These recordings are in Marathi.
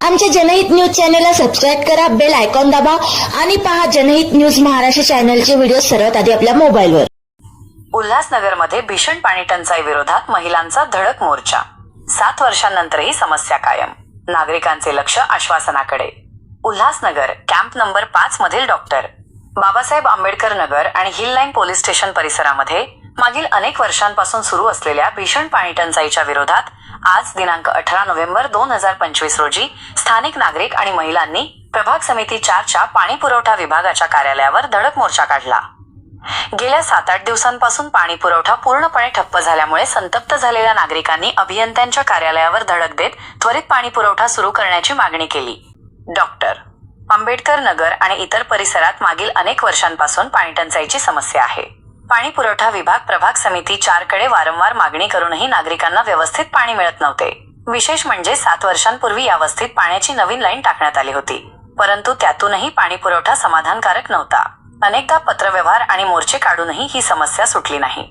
आमच्या जनहित न्यूज चॅनलला सबस्क्राईब करा बेल आयकॉन दाबा आणि पहा जनहित न्यूज महाराष्ट्र चॅनलचे व्हिडिओ सर्वात आधी आपल्या मोबाईलवर. उल्हासनगरमध्ये भीषण पाणी टंचाई विरोधात महिलांचा धडक मोर्चा. सात वर्षांनंतरही समस्या कायम. नागरिकांचे लक्ष आश्वासनाकडे. उल्हासनगर कॅम्प नंबर पाच मधील डॉक्टर बाबासाहेब आंबेडकर नगर आणि हिल लाईन पोलीस स्टेशन परिसरामध्ये मागील अनेक वर्षांपासून सुरू असलेल्या भीषण पाणी टंचाईच्या विरोधात आज दिनांक अठरा नोव्हेंबर दोन हजार पंचवीस रोजी स्थानिक नागरिक आणि महिलांनी प्रभाग समिती चारच्या पाणी पुरवठा विभागाच्या कार्यालयावर धडक मोर्चा काढला. गेल्या सात आठ दिवसांपासून पाणी पुरवठा पूर्णपणे ठप्प झाल्यामुळे संतप्त झालेल्या नागरिकांनी अभियंत्यांच्या कार्यालयावर धडक देत त्वरित पाणी पुरवठा सुरू करण्याची मागणी केली. डॉक्टर आंबेडकर नगर आणि इतर परिसरात मागील अनेक वर्षांपासून पाणी टंचाईची समस्या आहे. पाणी पुरवठा विभाग प्रभाग समिती चारकडे वारंवार मागणी करूनही नागरिकांना व्यवस्थित पाणी मिळत नव्हते. विशेष म्हणजे सात वर्षांपूर्वी या वस्तीत पाण्याची नवीन लाईन टाकण्यात आली होती. परंतु त्यातूनही पाणी पुरवठा समाधानकारक नव्हता. अनेकदा पत्रव्यवहार आणि मोर्चे काढूनही ही समस्या सुटली नाही.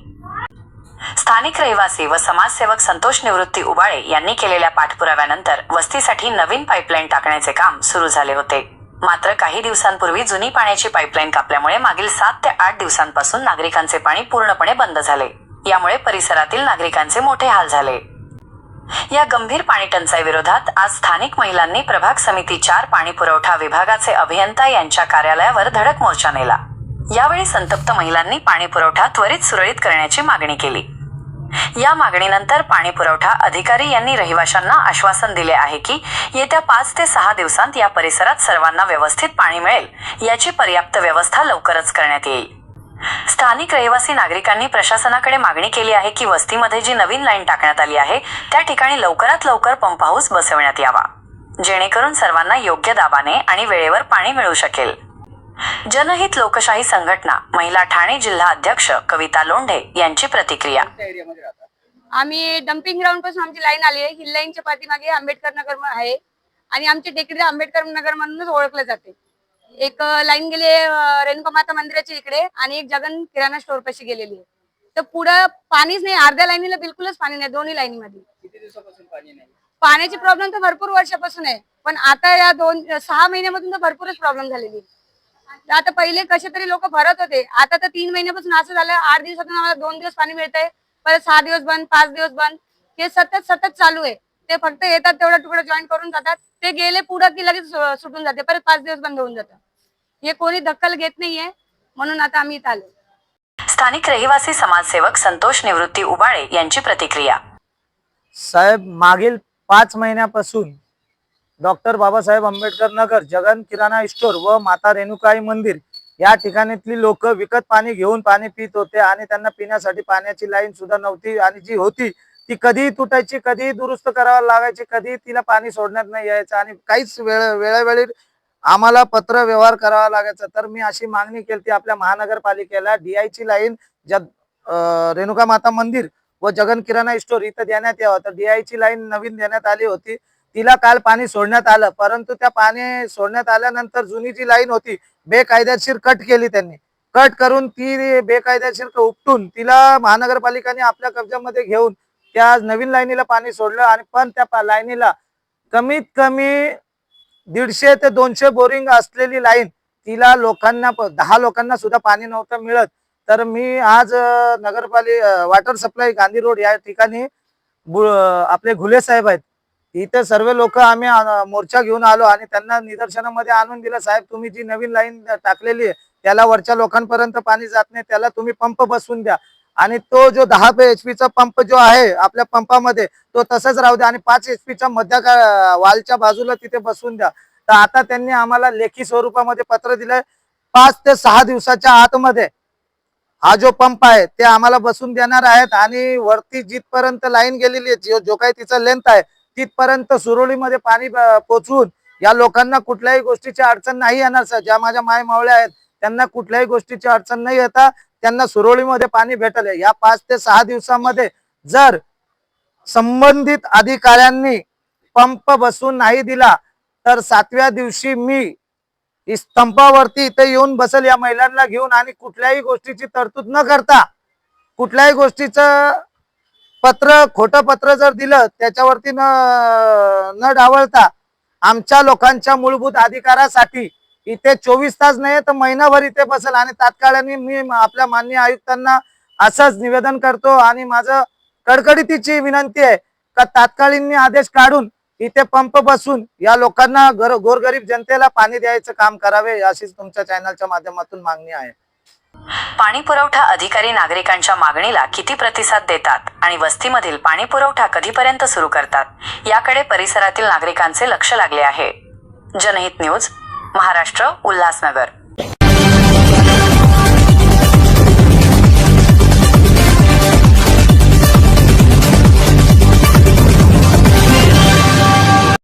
स्थानिक रहिवासी व समाजसेवक संतोष निवृत्ती उबाळे यांनी केलेल्या पाठपुराव्यानंतर वस्तीसाठी नवीन पाईपलाईन टाकण्याचे काम सुरू झाले होते. मात्र काही दिवसांपूर्वी जुनी पाण्याची पाईपलाईन कापल्यामुळे मागील सात ते आठ दिवसांपासून नागरिकांचे पाणी पूर्णपणे बंद झाले. यामुळे परिसरातील नागरिकांचे मोठे हाल झाले. या गंभीर पाणी टंचाई विरोधात आज स्थानिक महिलांनी प्रभाग समिती चार पाणी पुरवठा विभागाचे अभियंता यांच्या कार्यालयावर धडक मोर्चा नेला. यावेळी संतप्त महिलांनी पाणी पुरवठा त्वरित सुरळीत करण्याची मागणी केली. या मागणीनंतर पाणी पुरवठा अधिकारी यांनी रहिवाशांना आश्वासन दिले आहे की येत्या पाच ते सहा दिवसांत या परिसरात सर्वांना व्यवस्थित पाणी मिळेल. याची पर्याप्त व्यवस्था लवकरच करण्यात येईल. स्थानिक रहिवासी नागरिकांनी प्रशासनाकडे मागणी केली आहे की वस्तीमध्ये जी नवीन लाईन टाकण्यात आली आहे त्या ठिकाणी लवकरात लवकर पंप हाऊस बसवण्यात यावा. जेणेकरून सर्वांना योग्य दाबाने आणि वेळेवर पाणी मिळू शकेल. जनहित लोकशाही संघटना महिला ठाणे जिल्हा अध्यक्ष कविता लोंढे यांची प्रतिक्रिया. आम्ही डम्पिंग ग्राउंडपासून आमची लाईन आली आहे. हिल लाईनच्या पाठीमागे आंबेडकर नगर आहे. आणि आमचे टेकडी आंबेडकर नगर म्हणूनच ओळखले जाते. एक लाईन गेली रेणुका माता मंदिराच्या इकडे आणि एक जगन किराणा स्टोर पाशी गेलेली आहे. तर पुढं पाणीच नाही. अर्ध्या लाईनीला बिलकुलच पाणी नाही. दोन्ही लाईनीमध्ये किती दिवसापासून पाणी नाही? पाण्याची प्रॉब्लेम तर भरपूर वर्षापासून आहे. पण आता या दोन सहा महिन्यामधून तर भरपूरच प्रॉब्लेम झालेली आहे. तर आता पहिले कसे तरी लोक भरत होते. आता तर तीन महिन्यापासून असं झालं आठ दिवसातून आम्हाला दोन दिवस पाणी मिळतंय. परत सहा दिवस बंद पाच दिवस बंद. हे सतत सतत चालू आहे. ते फक्त येतात तेवढा तुकडा जॉईन करून जातात. ते गेले पुढं की लगेच सुटून जाते. परत पाच दिवस बंद होऊन जातं. हे कोणी दखल घेत नाहीये. म्हणून आता आम्ही इथं आलो. स्थानिक रहिवासी समाजसेवक संतोष निवृत्ती उबाळे यांची प्रतिक्रिया. साहेब मागील पाच महिन्यापासून डॉक्टर बाबासाहेब आंबेडकर नगर जगन किराणा स्टोर व माता रेणुकाई मंदिर या ठिकाणीतली लोक विकत पाणी घेऊन पाणी पित होते आणि त्यांना पिण्यासाठी पाण्याची लाईन सुद्धा नव्हती आणि जी होती ती कधीही तुटायची कधीही दुरुस्त करावा लागायची कधीही तिला पाणी सोडण्यात नाही यायचं आणि काहीच वेळ वेळोवेळी आम्हाला पत्र व्यवहार करावा लागायचा. तर मी अशी मागणी केली ती आपल्या महानगरपालिकेला डीआयची ची लाईन ज्या रेणुका माता मंदिर व जगन किराणा स्टोर इथं देण्यात यावं. तर डीआयची ची लाईन नवीन देण्यात आली होती. तिला काल पाणी सोडण्यात आलं परंतु त्या पाणी सोडण्यात आल्यानंतर जुनी जी लाईन होती बेकायदेशीर कट केली त्यांनी. कट करून ती बेकायदेशीर उपटून तिला महानगरपालिकाने आपल्या कब्जामध्ये घेऊन त्या नवीन लाईनीला पाणी सोडलं आणि पण त्या लाईनीला कमीत कमी दीडशे ते दोनशे बोरिंग असलेली लाईन तिला लोकांना प- दहा लोकांना सुद्धा पाणी नव्हतं मिळत. तर मी आज नगरपालिका वॉटर सप्लाय गांधी रोड या ठिकाणी बु- आपले घुले साहेब आहेत इथे सर्व लोक आम्ही मोर्चा घेऊन आलो आणि त्यांना निदर्शनामध्ये आणून दिलं. साहेब तुम्ही जी नवीन लाईन टाकलेली आहे त्याला वरच्या लोकांपर्यंत पाणी जात नाही त्याला तुम्ही पंप बसवून द्या. आणि तो जो दहा एच चा पंप जो आहे आपल्या पंपामध्ये तो तसंच राहू द्या आणि पाच एच पीच्या मध्य वालच्या बाजूला तिथे बसवून द्या. तर आता त्यांनी आम्हाला लेखी स्वरूपामध्ये पत्र दिलंय. पाच ते सहा दिवसाच्या आतमध्ये हा जो पंप आहे ते आम्हाला बसून देणार आहेत. आणि वरती जिथपर्यंत लाईन गेलेली आहे जो- जो काही तिचा लेंथ आहे तिथपर्यंत सुरळीमध्ये पाणी ब- पोचवून या लोकांना कुठल्याही गोष्टीची अडचण नाही येणार सर. ज्या माझ्या माय मावळ्या आहेत त्यांना कुठल्याही गोष्टीची अडचण नाही येता त्यांना सुरोळीमध्ये पाणी भेटल या पाच ते सहा दिवसामध्ये जर संबंधित अधिकाऱ्यांनी पंप बसून नाही दिला तर सातव्या दिवशी मी स्तंभावरती इथे येऊन बसेल या महिलांना घेऊन आणि कुठल्याही गोष्टीची तरतूद न करता कुठल्याही गोष्टीचं पत्र खोटं पत्र जर दिलं त्याच्यावरती न न डावळता आमच्या लोकांच्या मूलभूत अधिकारासाठी इथे चोवीस तास नाही तर महिनाभर इथे बसेल. आणि तात्काळाने मी आपल्या मान्य आयुक्तांना असंच निवेदन करतो. आणि माझं कडकडीतीची विनंती आहे का तात्कालीन आदेश काढून इथे पंप बसून या लोकांना गोरगरीब जनतेला पाणी द्यायचं काम करावे अशीच तुमच्या चॅनलच्या माध्यमातून मागणी आहे. पाणी पुरवठा अधिकारी नागरिकांच्या मागणीला किती प्रतिसाद देतात आणि वस्तीमधील पाणी पुरवठा कधीपर्यंत सुरू करतात याकडे परिसरातील नागरिकांचे लक्ष लागले आहे. जनहित न्यूज महाराष्ट्र उल्हासनगर.